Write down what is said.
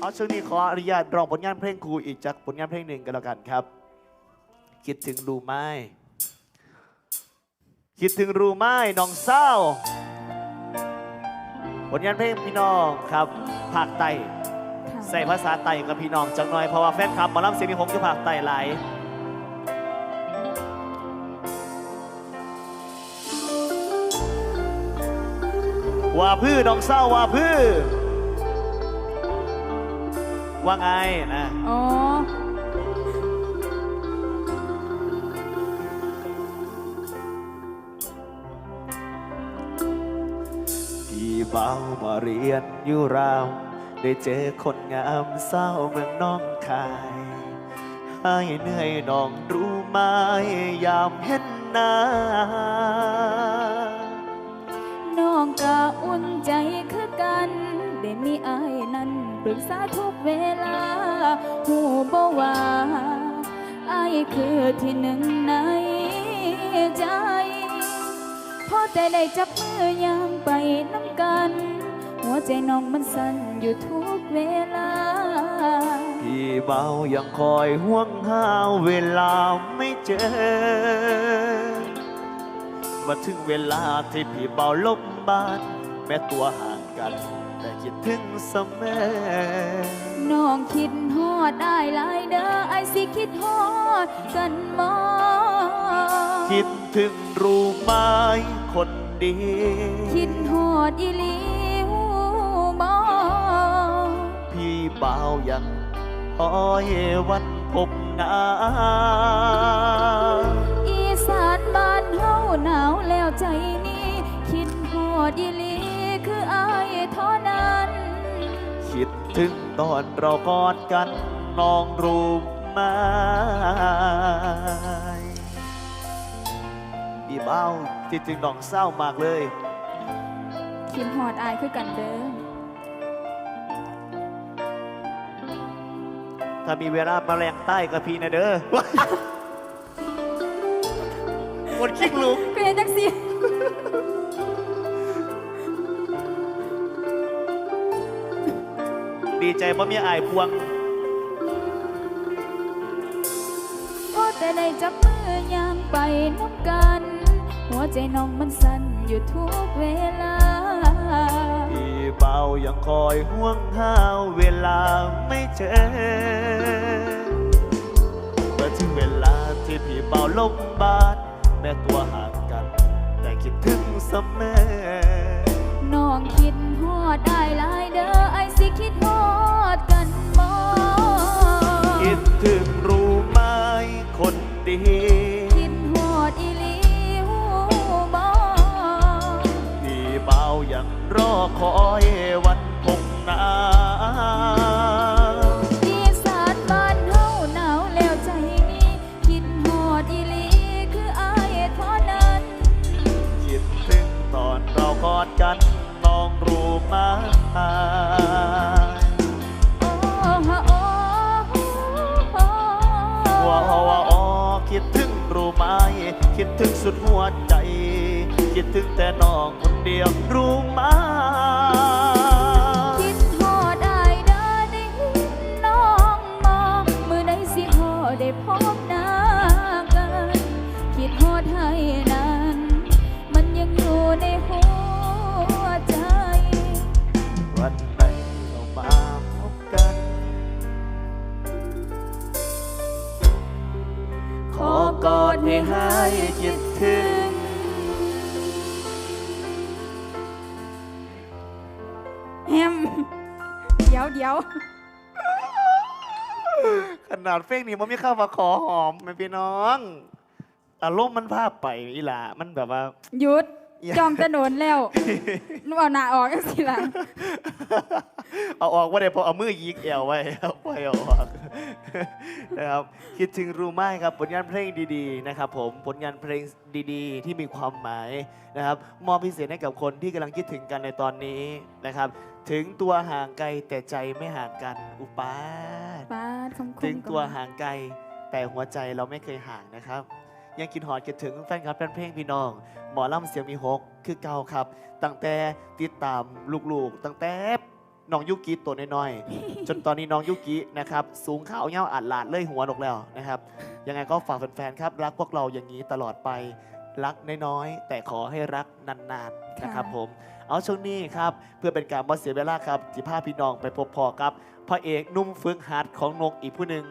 เอาช่วงนี้ขออนุญาตร้องผลงานเพลงครูอีกจากผลงานเพลงหนึ่งกันแล้วกันครับ คิดถึงรูไหมคิดถึงรูไหมน้องเศร้า ผลงานเพลงพี่น้องครับภาคใต้ใส่ภาษาไต่กับพี่น้องจังหน่อยเพราะว่าแฟนคลับหมอลำเสียงมีผมจะภาคไต่หลายว่าพื้น้องเศร้าว่าพื้ ว่าไงนะอ๋อ พี่เบามาเรียนอยู่ราว ได้เจอคนงามเศร้าเมืองน้องคาย ให้เหนื่อยน้องรู้ไหมยามเห็นหน้า น้องก็อุ่นใจคือกัน ได้มีอายนั้นป รึกษาทุกเวลา หูบ่ว่าอายคือที่หนึ่งในใจ พอแต่ได้จับมือยามไปน้ำกัน หัวใจน้องมันสั่นอยู่ทุกเวลา พี่เบายังคอยห่วงห้าเวลาไม่เจอ มาถึงเวลาที่พี่เบาลบบ้าน แม้ตัวห่างกัน แต่คิดถึงเสมอน้องคิดฮอดได้หลายเด้อไอายสิคิดฮอดกันมอคิดถึงรู้ไหมคนดี คิดฮอดอีหลีหูบอพี่เบายังคอยวันพบหน้า ถึงตอนเรากอดกันน้องรู้ไหมพี่เบาคิดถึงน้องเศร้ามากเลย คิดฮอดอายคือกันเด้อถ้ามีเวลามาแรงใต้กับพี่นะเด้อหมดคิกลุกก็ยังจังสิ ดีใจเพราะมีอายพวง พอแต่ได้จับมือยามไปน้ำกัน หัวใจน้องมันสั่นอยู่ทุกเวลา พี่เบายังคอยห่วงห้าวเวลาไม่เจอเมื่อถึงเวลาที่พี่เบาลงบ้านแม้ตัวห่างกัน แต่คิดถึงเสมอน้องคิดฮอดได้หลายเด้อไอสิคิดฮอด รอคอยวันพบหน้าอีสานบ้านเฮาหนาวแล้วใจนี้ คิดฮอดอีหลีคืออายเท่านั้น คิดถึงตอนเรากอดกันน้องรู้ไหมโอ้ฮะโอ้โอ้ ว่าว่าอ๋อคิดถึงรู้ไหมคิดถึงสุดหัว คิดถึงแต่น้องคนเดียวรู้ไหมคิดฮอดอายเด้อได้เห็นน้องมองมือใดสิฮอดได้พบหน้ากัน คิดฮอดให้นั้น มันยังอยู่ในหัวใจ วันไหนเรามาพบกัน ขอกอดให้หายคิดถึง ดี๋ยวเดี๋ยวขนาดเฟกนี่มันไม่เข้ามาขอหอมแม่พี่น้องอารมณ์มันภาพไปอีหล่ามันแบบว่า หยุดอย่า จองจะโดนแล้วนึกเอาหน้าออกกันสิล่ะเอาออกว่าได้เพอเอามือยิกแอวไว้เอาไว้เอาออกนะครับคิดถึงรู้ไหมครับผลงานเพลงดีๆนะครับผมผลงานเพลงดีๆ ที่มีความหมายนะครับมอบพิเศษให้กับคนที่กำลังคิดถึงกันในตอนนี้นะครับ ถึงตัวห่างไกลแต่ใจไม่ห่างกันอุปาทป้าดคำคมถึงตัวห่างไกลแต่หัวใจเราไม่เคยห่างนะครับ ยังคิดหอดคิดถึงแฟนคลับแฟนเพลงพี่น้อง หมอลำเสียงมีหกคือเก่าครับ ตั้งแต่ติดตามลูกๆ ตั้งแต่น้องยุกิตัวน้อยๆ จนตอนนี้น้องยุกินะครับ สูงขาวเงาอัดหลาดเลยหัวลกแล้วนะครับ ยังไงก็ฝากแฟนๆครับ รักพวกเราอย่างนี้ตลอดไป รักน้อยๆ แต่ขอให้รักนานๆนะครับผม เอาช่วงนี้ครับ เพื่อเป็นการบ่เสียเวลาครับจิพาพี่น้องไปพบพอกับพระเอกหนุ่มฝึกหัดของนกอีกผู้หนึ่ง